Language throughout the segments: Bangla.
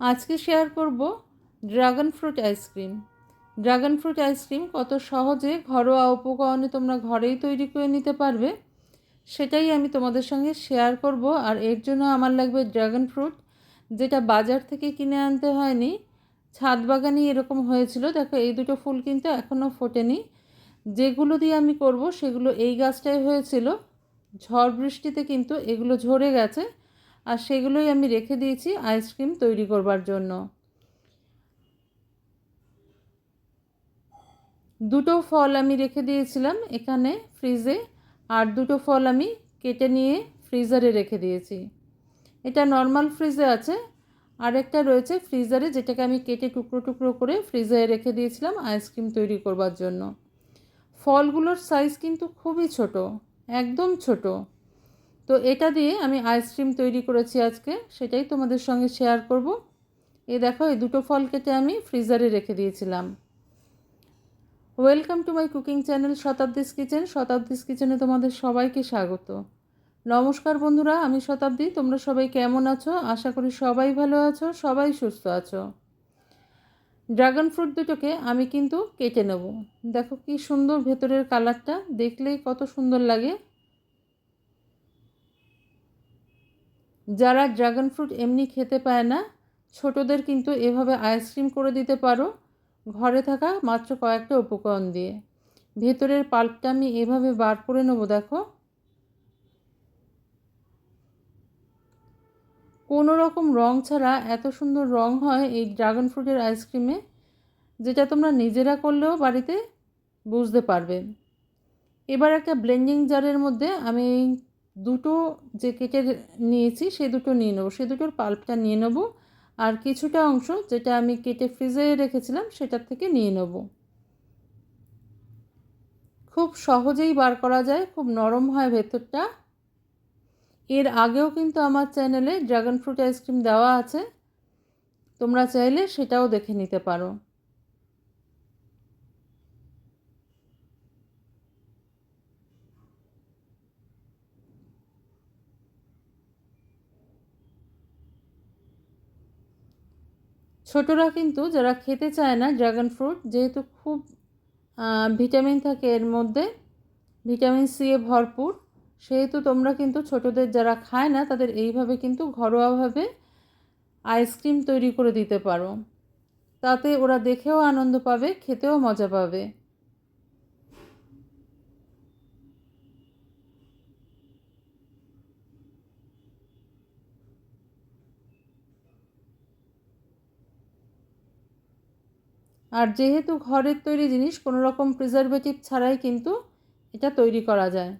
আজকে শেয়ার করব dragon fruit ice cream dragon fruit ice cream কত সহজে ঘরোয়া উপকরণে তোমরা ঘরেই তৈরি করে নিতে পারবে, সেটাই আমি তোমাদের সঙ্গে শেয়ার করব। আর এর জন্য আমার লাগবে ড্রাগন ফ্রুট যেটা বাজার থেকে কিনে আনতে হয়নি। ছাদ বাগানই এরকম হয়েছিল। দেখো, এই দুটো ফুল কিন্তু এখনও ফোটেনি। যেগুলো দিয়ে আমি করব, সেগুলো এই গাছটাই হয়েছিল। ঝড় বৃষ্টিতে কিন্তু এগুলো ঝরে গেছে। আর সেগুলোই আমি রেখে দিয়েছি আইসক্রিম তৈরি করবার জন্য। দুটো ফল আমি রেখে দিয়েছিলাম এখানে ফ্রিজে, আর দুটো ফল আমি কেটে নিয়ে ফ্রিজারে রেখে দিয়েছি। এটা নর্মাল ফ্রিজে আছে আরেকটা রয়েছে ফ্রিজারে যেটাকে আমি কেটে টুকরো টুকরো করে ফ্রিজারে রেখে দিয়েছিলাম আইসক্রিম তৈরি করবার জন্য। ফলগুলোর সাইজ কিন্তু খুবই ছোট, একদম ছোট। তো এটা দিয়ে আমি আইসক্রিম তৈরি করেছি আজকে, সেটাই তোমাদের সঙ্গে শেয়ার করব। এ দেখো, এই দুটো ফল কেটে আমি ফ্রিজারে রেখে দিয়েছিলাম। Welcome to my cooking channel Shatabdi's kitchen Shatabdi's কিচেনে তোমাদের সবাইকে স্বাগত। নমস্কার বন্ধুরা, আমি শতাব্দী তোমরা সবাই কেমন আছো? আশা করি সবাই ভালো আছো, সবাই সুস্থ আছো। ড্রাগন ফ্রুট দুটোকে আমি কিন্তু কেটে নেব। দেখো কি সুন্দর ভেতরের কালারটা দেখলেই কত সুন্দর লাগে। যারা ড্রাগন ফ্রুট এমনি খেতে পায় না, ছোটদের কিন্তু এভাবে আইসক্রিম করে দিতে পারো। ঘরে থাকা মাত্র কয়েকটা উপকরণ দিয়ে। ভেতরের পাল্পটা আমি এভাবে বার করে নেব, দেখো। কোনো রকম রং ছাড়া এত সুন্দর রং হয় এই ড্রাগন ফ্রুটের আইসক্রিমে যেটা তোমরা নিজেরা করলেও বাড়িতে বুঝতে পারবে। এবার একটা ব্লেন্ডিং জারের মধ্যে আমি দুটো যে কেটে নিয়েছি, সে দুটো নিয়ে নেব। সে দুটোর পাল্পটা নিয়ে নেব আর কিছুটা অংশ যেটা আমি কেটে ফ্রিজে রেখেছিলাম, সেটার থেকে নিয়ে নেব। খুব সহজেই বার করা যায়, খুব নরম হয় ভেতরটা। এর আগেও কিন্তু আমার চ্যানেলে ড্রাগন ফ্রুট আইসক্রিম দেওয়া আছে, তোমরা চাইলে সেটাও দেখে নিতে পারো। ছোটরা কিন্তু যারা খেতে চায় না ড্রাগন ফ্রুট যেহেতু খুব ভিটামিন থাকে এর মধ্যে ভিটামিন সি এ ভরপুর, সেহেতু তোমরা কিন্তু ছোটদের যারা খায় না, তাদের এইভাবে কিন্তু ঘরোয়াভাবে আইসক্রিম তৈরি করে দিতে পারো। তাতে ওরা দেখেও আনন্দ পাবে, খেতেও মজা পাবে। আর যেহেতু ঘরের তৈরি জিনিস কোনো রকম প্রিজারভেটিভ ছাড়াই কিন্তু এটা তৈরি করা যায়।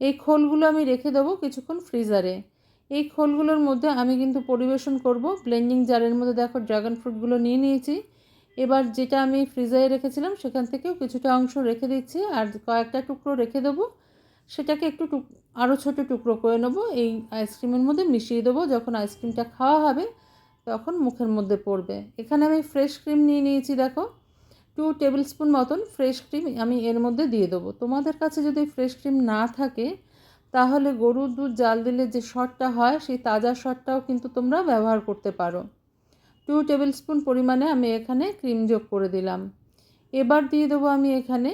এই খোলগুলো আমি রেখে দেবো কিছুক্ষণ ফ্রিজারে এই খোলগুলোর মধ্যে আমি কিন্তু পরিবেশন করব ব্লেন্ডিং জারের মধ্যে দেখো ড্রাগন ফ্রুটগুলো নিয়ে নিয়েছি। এবার যেটা আমি ফ্রিজারে রেখেছিলাম সেখান থেকেও কিছুটা অংশ রেখে দিচ্ছি আর কয়েকটা টুকরো রেখে দেবো। সেটাকে একটু টুক আরও ছোটো টুকরো করে নেব। এই আইসক্রিমের মধ্যে মিশিয়ে দেবো যখন আইসক্রিমটা খাওয়া হবে। তখন মুখের মধ্যে পড়বে। এখানে আমি ফ্রেশ ক্রিম নিয়ে নিয়েছি, দেখো। টু টেবিল স্পুন মতন ফ্রেশ ক্রিম আমি এর মধ্যে দিয়ে দেবো। তোমাদের কাছে যদি ফ্রেশ ক্রিম না থাকে, তাহলে গরুর দুধ জাল দিলে যে শটটা হয়, সেই তাজা শটটাও কিন্তু তোমরা ব্যবহার করতে পারো। টু টেবিল স্পুন পরিমাণে আমি এখানে ক্রিম যোগ করে দিলাম। এবার দিয়ে দেবো আমি এখানে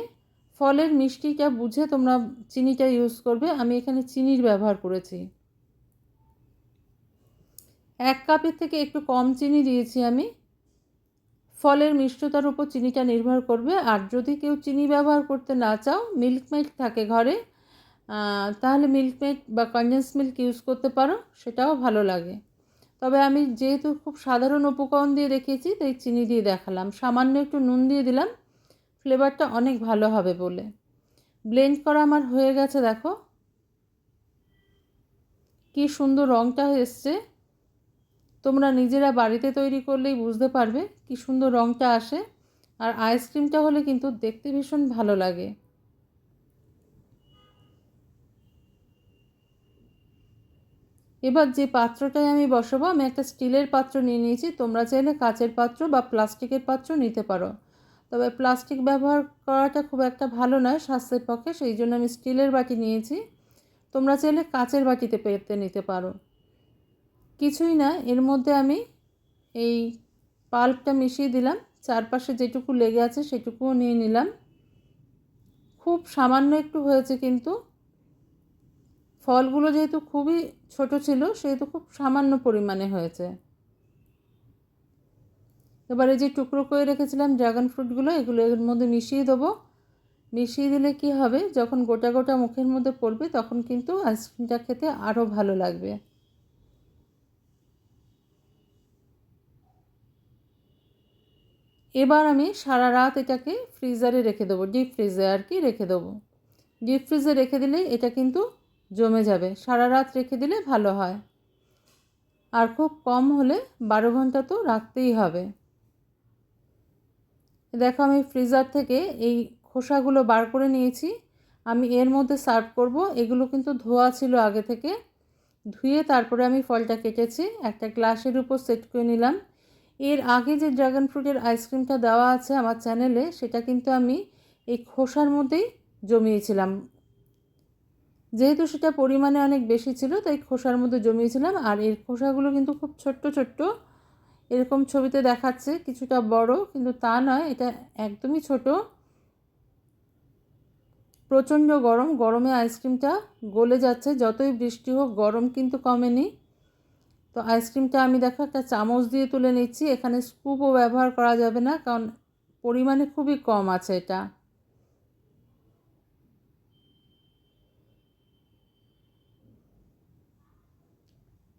ফলের মিষ্টিটা বুঝে তোমরা চিনিটা ইউজ করবে। আমি এখানে চিনির ব্যবহার করেছি। এক কাপের থেকে একটু কম চিনি দিয়েছি আমি। ফলের মিষ্টতার উপর চিনিটা নির্ভর করবে। আর যদি কেউ চিনি ব্যবহার করতে না চাও, মিল্ক মেড থাকে ঘরে তাহলে মিল্ক মেড বা কনডেন্স মিল্ক ইউজ করতে পারো, সেটাও ভালো লাগে। তবে আমি যেহেতু খুব সাধারণ উপকরণ দিয়ে রেখেছি তাই চিনি দিয়ে দেখালাম। সামান্য একটু নুন দিয়ে দিলাম। ফ্লেভারটা অনেক ভালো হবে বলে। ব্লেন্ড করা আমার হয়ে গেছে, দেখো। কি সুন্দর রঙটা এসছে। তোমরা নিজেরা বাড়িতে তৈরি করলেই বুঝতে পারবে কি সুন্দর রঙটা আসে। আর আইসক্রিমটা হলে কিন্তু দেখতে ভীষণ ভালো লাগে। এবার যে পাত্রটায় আমি বসাবো, আমি একটা স্টিলের পাত্র নিয়ে নিয়েছি। তোমরা চাইলে কাচের পাত্র বা প্লাস্টিকের পাত্র নিতে পারো। তবে প্লাস্টিক ব্যবহার করাটা খুব একটা ভালো নয় স্বাস্থ্যের পক্ষে, সেই জন্য আমি স্টিলের বাটি নিয়েছি। তোমরা চাইলে কাচের বাটিতে পেতে নিতে পারো। কিছুই না, এর মধ্যে আমি এই পাল্পটা মিশিয়ে দিলাম। চারপাশে যেটুকু লেগে আছে সেটুকুও নিয়ে নিলাম। খুব সামান্য একটু হয়েছে কিন্তু। ফলগুলো যেহেতু খুবই ছোট ছিল, সেহেতু খুব সামান্য পরিমাণে হয়েছে। এবারে যে টুকরো করে রেখেছিলাম ড্রাগন ফ্রুটগুলো, এগুলো এর মধ্যে মিশিয়ে দেবো। মিশিয়ে দিলে কি হবে? যখন গোটা গোটা মুখের মধ্যে পড়বে, তখন কিন্তু আইসক্রিমটা খেতে আরও ভালো লাগবে। এবার আমি সারা রাত এটাকে ফ্রিজারে রেখে দেবো ডিপ ফ্রিজে আর কি রেখে দেবো। ডিপ ফ্রিজে রেখে দিলে এটা কিন্তু জমে যাবে, সারা রাত রেখে দিলে ভালো হয়। আর খুব কম হলে বারো ঘণ্টা তো রাখতেই হবে। দেখো আমি ফ্রিজার থেকে এই খোসাগুলো বার করে নিয়েছি, আমি এর মধ্যে সার্ভ করব, এগুলো কিন্তু ধোয়া ছিল আগে থেকে। ধুয়ে তারপরে আমি ফলটা কেটেছি, একটা গ্লাসের উপর সেট করে নিলাম। এর আগে যে ড্রাগন ফ্রুটের আইসক্রিমটা দেওয়া আছে আমার চ্যানেলে, সেটা কিন্তু আমি এই খোসার মধ্যেই জমিয়েছিলাম। যেহেতু সেটা পরিমাণে অনেক বেশি ছিল, তাই খোসার মধ্যে জমিয়েছিলাম। আর এর খোসাগুলো কিন্তু খুব ছোট্ট ছোট্ট। এরকম ছবিতে দেখাচ্ছে কিছুটা বড়, কিন্তু তা নয়, এটা একদমই ছোট। প্রচণ্ড গরম, গরমে আইসক্রিমটা গলে যাচ্ছে। যতই বৃষ্টি হোক, গরম কিন্তু কমেনি। তো আইসক্রিমটা আমি দেখো একটা চামচ দিয়ে তুলে নিচ্ছি। এখানে স্কুপও ব্যবহার করা যাবে না, কারণ পরিমাণে খুবই কম আছে এটা।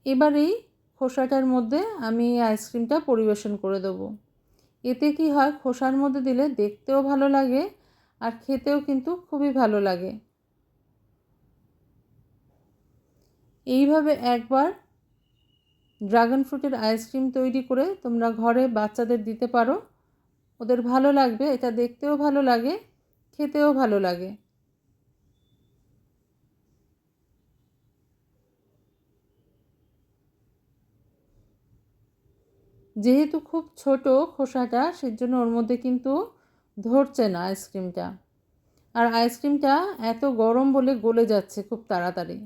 এবার এই খোসাটার মধ্যে আমি আইসক্রিমটা পরিবেশন করে দেবো। এতে কি হয়, খোসার মধ্যে দিলে দেখতেও ভালো লাগে আর খেতেও কিন্তু খুবই ভালো লাগে। এইভাবে একবার ড্রাগন ফ্রুটের আইসক্রিম তৈরি করে তোমরা ঘরে বাচ্চাদের দিতে পারো। ওদের ভালো লাগবে, এটা দেখতেও ভালো লাগে, খেতেও ভালো লাগে। যেহেতু খুব ছোট খোসাটা, সেজন্য ওর মধ্যে কিন্তু ধরছে না আইসক্রিমটা আর আইসক্রিমটা এত গরম বলে গলে যাচ্ছে খুব তাড়াতাড়ি।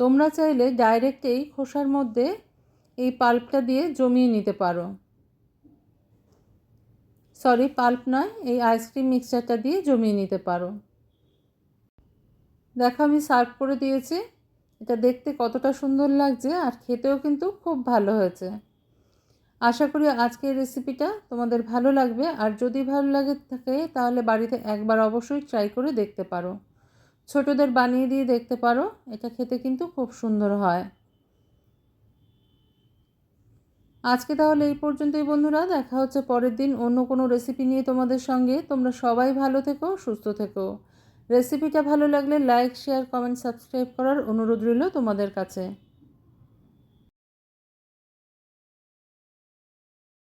তোমরা চাইলে ডাইরেক্ট এই খোসার মধ্যে এই পাল্পটা দিয়ে জমিয়ে নিতে পারো। সরি পাল্প নয়, এই আইসক্রিম মিক্সচারটা দিয়ে জমিয়ে নিতে পারো। দেখো আমি সার্ভ করে দিয়েছি। এটা দেখতে কতটা সুন্দর লাগছে আর খেতেও কিন্তু খুব ভালো হয়েছে। আশা করি আজকের রেসিপিটা তোমাদের ভালো লাগবে। আর যদি ভালো লাগে থাকে তাহলে বাড়িতে একবার অবশ্যই ট্রাই করে দেখতে পারো। ছোটদের বানিয়ে দিয়ে দেখতে পারো, এটা খেতে কিন্তু খুব সুন্দর হয়। আজকে তাহলে এই পর্যন্তই বন্ধুরা, দেখা হচ্ছে পরের দিন অন্য কোনো রেসিপি নিয়ে তোমাদের সঙ্গে। তোমরা সবাই ভালো থেকো, সুস্থ থেকো। রেসিপিটা ভালো লাগলে লাইক শেয়ার কমেন্ট সাবস্ক্রাইব করার অনুরোধ রইল তোমাদের কাছে।